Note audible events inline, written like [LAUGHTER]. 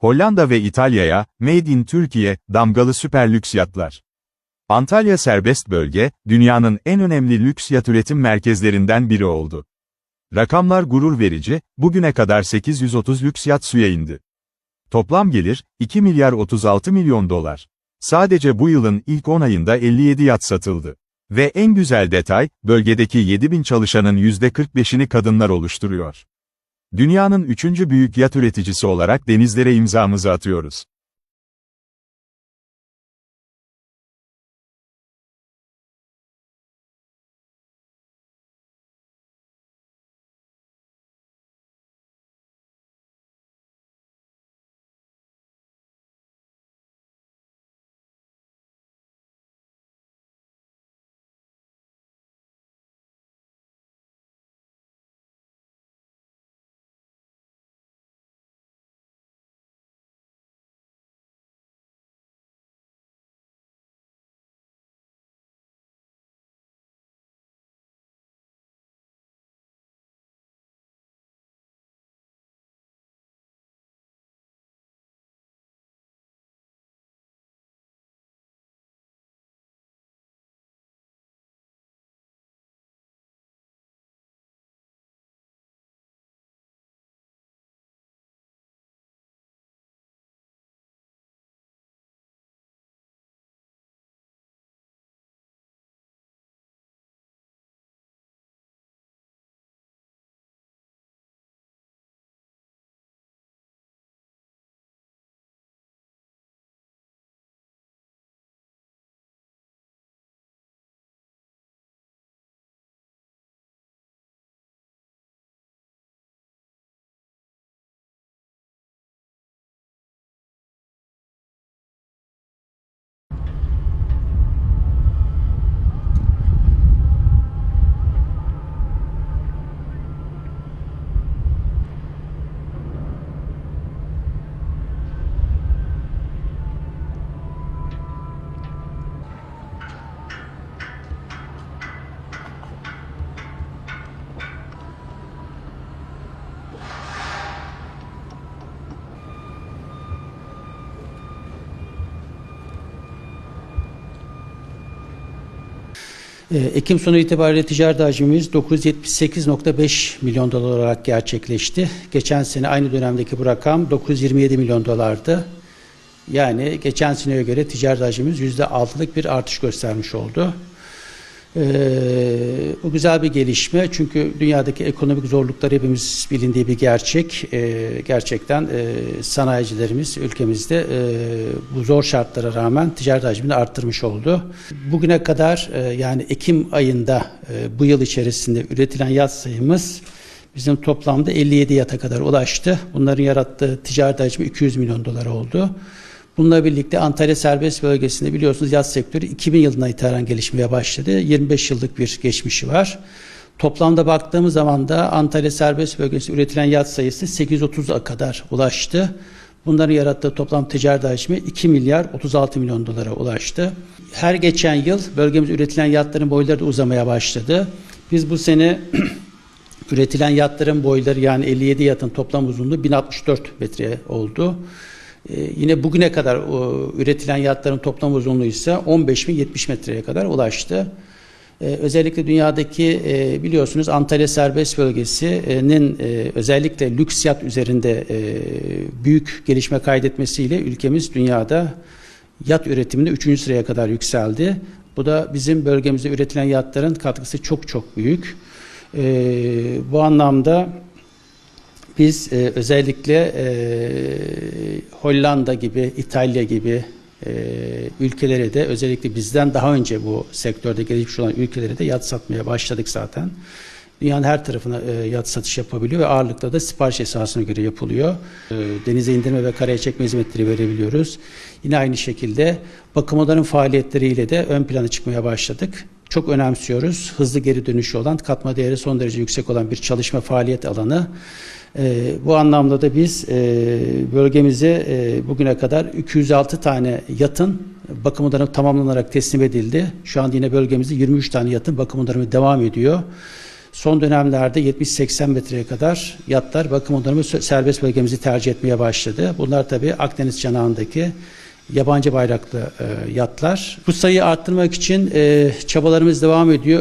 Hollanda ve İtalya'ya, Made in Türkiye, damgalı süper lüks yatlar. Antalya serbest bölge, dünyanın en önemli lüks yat üretim merkezlerinden biri oldu. Rakamlar gurur verici, bugüne kadar 830 lüks yat suya indi. Toplam gelir, 2 milyar 36 milyon dolar. Sadece bu yılın ilk 10 ayında 57 yat satıldı. Ve en güzel detay, bölgedeki 7000 çalışanın %45'ini kadınlar oluşturuyor. Dünyanın üçüncü büyük yat üreticisi olarak denizlere imzamızı atıyoruz. Ekim sonu itibariyle ticaret hacmimiz 978.5 milyon dolar olarak gerçekleşti. Geçen sene aynı dönemdeki bu rakam 927 milyon dolardı. Yani geçen seneye göre ticaret hacmimiz %6'lık bir artış göstermiş oldu. Ee, bu güzel bir gelişme çünkü dünyadaki ekonomik zorluklar hepimiz bilindiği bir gerçek. Ee, gerçekten e, sanayicilerimiz ülkemizde e, bu zor şartlara rağmen ticaret hacmini arttırmış oldu. Bugüne kadar e, yani Ekim ayında e, bu yıl içerisinde üretilen yat sayımız bizim toplamda 57 yata kadar ulaştı. Bunların yarattığı ticaret hacmi 200 milyon dolar oldu. Bununla birlikte Antalya serbest bölgesinde biliyorsunuz yat sektörü 2000 yılına itibaren gelişmeye başladı. 25 yıllık bir geçmişi var. Toplamda baktığımız zaman da Antalya serbest bölgesinde üretilen yat sayısı 830'a kadar ulaştı. Bunların yarattığı toplam ticaret hacmi 2 milyar 36 milyon dolara ulaştı. Her geçen yıl bölgemizde üretilen yatların boyları da uzamaya başladı. Biz bu sene [CLEARS THROAT] üretilen yatların boyları yani 57 yatın toplam uzunluğu 1064 metre oldu. Ee, yine bugüne kadar üretilen yatların toplam uzunluğu ise 15.070 metreye kadar ulaştı. Ee, özellikle dünyadaki e, biliyorsunuz Antalya serbest bölgesinin e, özellikle lüks yat üzerinde e, büyük gelişme kaydetmesiyle ülkemiz dünyada yat üretiminde 3. sıraya kadar yükseldi. Bu da bizim bölgemizde üretilen yatların katkısı çok çok büyük. Ee, bu anlamda biz e, özellikle e, Hollanda gibi, İtalya gibi e, ülkelere de özellikle bizden daha önce bu sektörde gelişmiş olan ülkelere de yat satmaya başladık zaten. Dünyanın her tarafına e, yat satış yapabiliyor ve ağırlıkla da sipariş esasına göre yapılıyor. E, denize indirme ve karaya çekme hizmetleri verebiliyoruz. Yine aynı şekilde bakım odaların faaliyetleriyle de ön plana çıkmaya başladık. Çok önemsiyoruz. Hızlı geri dönüşü olan, katma değeri son derece yüksek olan bir çalışma faaliyet alanı. E, bu anlamda da biz e, bölgemize e, bugüne kadar 206 tane yatın bakım odaları tamamlanarak teslim edildi. Şu an yine bölgemizde 23 tane yatın bakım odaları devam ediyor. son dönemlerde 70-80 metreye kadar yatlar bakım onarımı serbest bölgemizi tercih etmeye başladı. Bunlar tabii Akdeniz canağındaki yabancı bayraklı e, yatlar. Bu sayıyı arttırmak için çabalarımız devam ediyor.